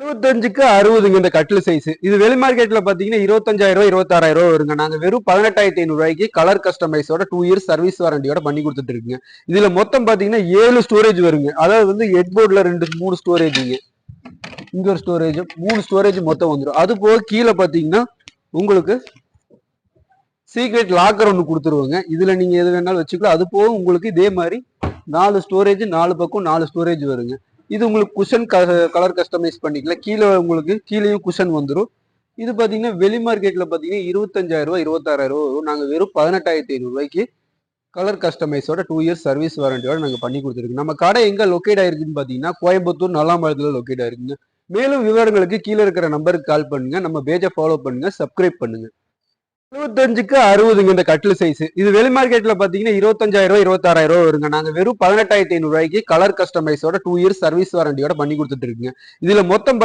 எழுபத்தஞ்சுக்கு அறுபதுங்க இந்த கட்டில் சைஸ் இது வெளி மார்க்கெட்ல பாத்தீங்கன்னா இருபத்தஞ்சாயிரம் ரூபாய் இருபத்தாறாயிரம் ரூபாய் வருங்க. நாங்க வெறும் பதினெட்டாயிரத்தி ஐநூறு ரூபாய்க்கு கலர் கஸ்டமைஸோட டூ இயர்ஸ் சர்வீஸ் வாரண்டியோட பண்ணி கொடுத்துட்டு இருக்குங்க. இதுல மொத்தம் பாத்தீங்கன்னா ஏழு ஸ்டோரேஜ் வருங்க. அதாவது வந்து ஹெட்போர்ட்ல ரெண்டு மூணு ஸ்டோரேஜுங்க இங்க ஒரு ஸ்டோரேஜ் மூணு ஸ்டோரேஜ் மொத்தம் வந்துடும் அது போக கீழே பாத்தீங்கன்னா உங்களுக்கு சீக்ரெட் லாக்கர் ஒன்று கொடுத்துருவாங்க. இதுல நீங்க எது வேணாலும் வச்சுக்கலாம். அது போக உங்களுக்கு இதே மாதிரி நாலு ஸ்டோரேஜ் நாலு பக்கம் நாலு ஸ்டோரேஜ் வருங்க. இது உங்களுக்கு குஷன் கலர் கஸ்டமைஸ் பண்ணிக்கலாம் கீழே உங்களுக்கு கீழேயும் குஷன் வந்துடும் இது பார்த்தீங்கன்னா வெளி மார்க்கெட்டில் பார்த்தீங்கன்னா இருபத்தஞ்சாயிரம் ரூபாய் இருபத்தாறாயிரம் வரும். நாங்கள் வெறும் பதினெட்டாயிரத்தி ஐநூறுரூவாய்க்கு கலர் கஸ்டமைஸோட டூ இயர்ஸ் சர்வீஸ் வாரண்டியோட நாங்கள் பண்ணி கொடுத்துருக்கோம். நம்ம கடை எங்கே லொக்கேட் ஆயிருக்குன்னு பார்த்தீங்கன்னா கோயம்புத்தூர் நல்லாம்பாளத்துல லொக்கேட் ஆயிருக்குங்க. மேலும் விவரங்களுக்கு கீழே இருக்கிற நம்பருக்கு கால் பண்ணுங்கள் நம்ம பேஜை ஃபாலோ பண்ணுங்கள் சப்ஸ்கிரைப் பண்ணுங்கள் இருபத்தஞ்சுக்கு அறுபதுங்க இந்த கட்டில் சைஸ் இது வெளி மார்க்கெட்ல பாத்தீங்கன்னா இருபத்தஞ்சாயிரம் ரூபாய் இருபத்தாறாயிரம் ரூபாய் வருங்க. நாங்க வெறும் பதினெட்டாயிரத்தி ஐநூறு ரூபாய்க்கு கலர் கஸ்டமைஸோட டூ இயர்ஸ் சர்வீஸ் வாரண்டியோட பண்ணி கொடுத்துட்டு இருக்குங்க. இதுல மொத்தம் பாத்தீங்கன்னா